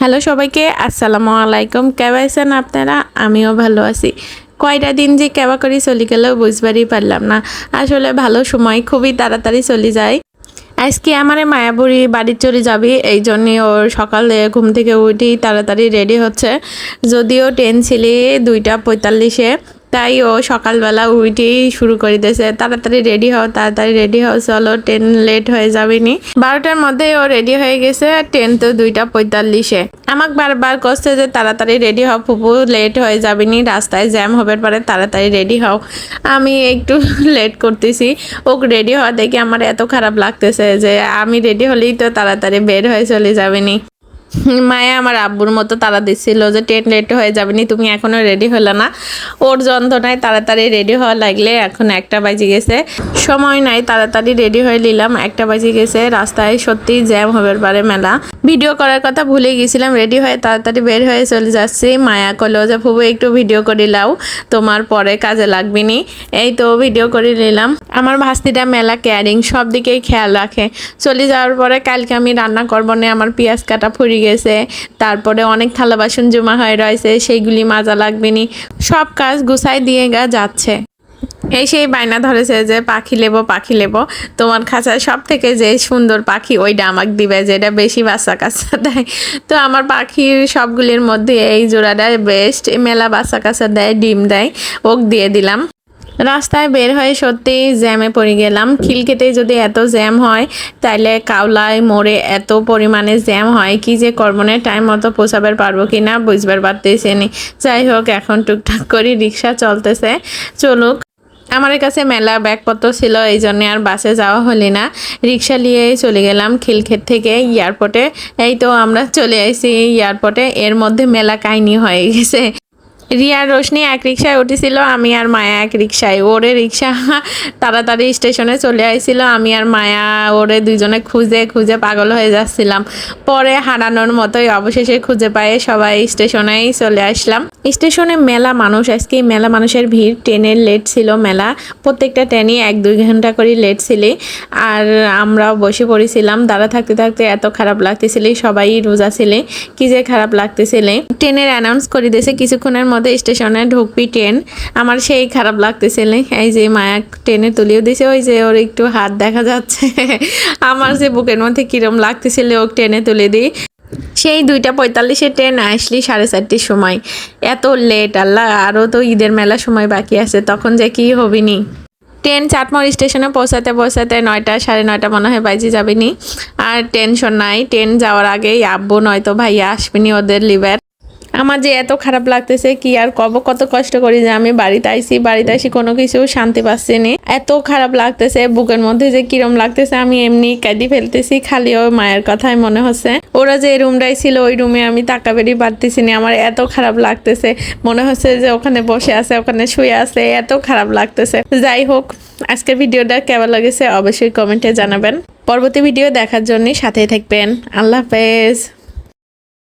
Hello সবাইকে, আসসালামু আলাইকুম। কেবা আছেন আপনারা? আমিও ভালো আছি। কয়টা দিন যে কেবা করে চলি গেলেও বুঝবারই পারলাম না। আসলে ভালো সময়, খুবই তাড়াতাড়ি চলে যায়। আজকে আমার মায়াবুড়ি বাড়ির চলে যাবি, এই জন্যে ওর সকালে ঘুম থেকে উঠি তাড়াতাড়ি রেডি হচ্ছে। যদিও ট্রেন ছিলে দুইটা পঁয়তাল্লিশে তাই ও সকালবেলা উঠেই শুরু করে দিয়েছে। তাড়াতাড়ি রেডি হও, তাড়াতাড়ি রেডি হও, চলো ট্রেন লেট হয়ে যাবে নি। বারোটার মধ্যে ও রেডি হয়ে গেছে ট্রেন তো দুইটা পঁয়তাল্লিশে। আমাকে বারবার করছে যে তাড়াতাড়ি রেডি হও, ফুপু লেট হয়ে যাবে নি, রাস্তায় জ্যাম হবে পরে তাড়াতাড়ি রেডি হও। আমি একটু লেট করতেছি ও রেডি হওয়া দেখে আমার এত খারাপ লাগতেছে যে আমি রেডি হলেই তো তাড়াতাড়ি বের হয়ে চলে যাবে নি। মায়া আমার আব্বুর মতো তারা দিচ্ছিল যে ট্রেন লেট হয়ে যাবে নি তুমি এখনও রেডি হলে না। ওর যন্ত্রণায় তাড়াতাড়ি রেডি হওয়া লাগলে এখন একটা বাজে গেছে। সময় নাই, তাড়াতাড়ি রেডি হয়ে নিলাম, একটা বাজে গেছে। রাস্তায় সত্যি জ্যাম হবে পারে মেলা। ভিডিও করার কথা ভুলে গেছিলাম রেডি হয়ে তাড়াতাড়ি বের হয়ে চলে যাচ্ছি। মায়া করল যে ফুবু একটু ভিডিও করে লাও তোমার পরে কাজে লাগবে নি। এই তো ভিডিও করে নিলাম। আমার ভাস্তিটা, মেলা কেয়ারিং সব দিকেই খেয়াল রাখে। চলে যাওয়ার পরে কালকে আমি রান্না করব না, আমার পেঁয়াজ কাটা ফুরি গেছে, তারপরে অনেক থালা বাসন জমা হয়ে রয়েছে, সেইগুলি মাজা লাগবে নি সব কাজ গুছাই দিয়ে গা যাচ্ছে। এই সেই বায়না ধরেছে যে, পাখি লেবো পাখি লেবো। তোমার খাঁচায় সব থেকে যে সুন্দর পাখি, ওইটা আমাকে দিবে, যেটা বেশি বাচ্চা কাচ্চা দেয়। তো আমার পাখির সবগুলির মধ্যে এই জোড়াটা বেস্ট মেলা বাচ্চা কাচ্চা দেয়, ডিম দেয়, ওক দিয়ে দিলাম। রাস্তায় বের হয়ে সত্যি জ্যামে পড়ে গেলাম। খিলকেতে যদি এত জ্যাম হয়, তাইলে কাউলায় মোড়ে এত পরিমাণে জ্যাম হয়, কি যে কর্মনে টাইম মতো পৌঁছাবার পারব কি না বুঝবার পারতেছি নি। যাই হোক, এখন টুকটাক করে রিক্সা চলতেছে। চলুক, আমার কাছে মেলা ব্যাগপত্র ছিল, এই জন্য আর বাসে যাওয়া হলি না। রিক্সা নিয়ে চলে গেলাম খিলক্ষেত থেকে এয়ারপোর্টে। এই তো আমরা চলে আসি এয়ারপোর্টে, এর মধ্যে মেলা কাহিনী হয়ে গেছে। রিয়া রোশনি এক রিক্সায় উঠেছিল, আমি আর মায়া এক রিক্সায় ওরে রিক্সা তাড়াতাড়ি স্টেশনে চলে আইছিল, আমি আর মায়া ওরে দুজনে খুঁজে খুঁজে পাগল হয়ে যাচ্ছিলাম। পরে হারানোর মতোই অবশেষে খুঁজে পায়ে সবাই স্টেশনেই চলে আসলাম। স্টেশনে মেলা মানুষ আজকে মেলা মানুষের ভিড়। ট্রেনের লেট ছিল মেলা, প্রত্যেকটা ট্রেনই এক দুই ঘণ্টা করে লেট ছিলি। আর আমরাও বসে পড়েছিলাম, দাঁড়া থাকতে থাকতে এত খারাপ লাগতেছিল, সবাই রোজা ছিলে, কি যে খারাপ লাগতেছিলে। ট্রেনের অ্যানাউন্স করে দিয়েছে, কিছুক্ষণের মধ্যে স্টেশনে ঢুকবি ট্রেন, আমার সেই খারাপ লাগতেছিল এই যে মায়া ট্রেনে তুলিও দিছে, ওই যে ওর একটু হাত দেখা যাচ্ছে। আমার যে বুকের মধ্যে কিরম লাগতেছিল ও ট্রেনে তুলে দিই। সেই দুইটা পঁয়তাল্লিশে ট্রেন আসলি সাড়ে চারটির সময়। এত লেট আল্লাহ আরও তো ঈদের মেলা সময় বাকি আছে, তখন যে কি হবিনি? ট্রেন চাটমোড় স্টেশনে পৌঁছাতে পৌঁছাতে নয়টা, সাড়ে নয়টা মনে হয় বাজে যাবেনি। আর টেনশন নাই, ট্রেন যাওয়ার আগেই আব্বু নয়তো ভাইয়া আসবেনি ওদের লিভার আমার যে এত খারাপ লাগতেছে, কি আর কব? কত কষ্ট করি যে আমি বাড়িতে আইসি বাড়িতে আইসি কোনো কিছু শান্তি পাচ্ছি নি। এত খারাপ লাগতেছে, বুকের মধ্যে যে কিরম লাগতেছে, আমি এমনি কাঁদি ফেলতেছি, খালি ওই মায়ের কথাই মনে হচ্ছে। ওরা যে রুমটাই ছিল, ওই রুমে আমি টাকা বেরিয়ে পারতেছি না। আমার এত খারাপ লাগতেছে, মনে হচ্ছে যে ওখানে বসে আছে, ওখানে শুয়ে আছে, এত খারাপ লাগতেছে। যাই হোক, আজকের ভিডিওটা কেমন লাগেছে অবশ্যই কমেন্টে জানাবেন। পরবর্তী ভিডিও দেখার জন্য সাথেই থাকবেন। আল্লাহ হাফেজ।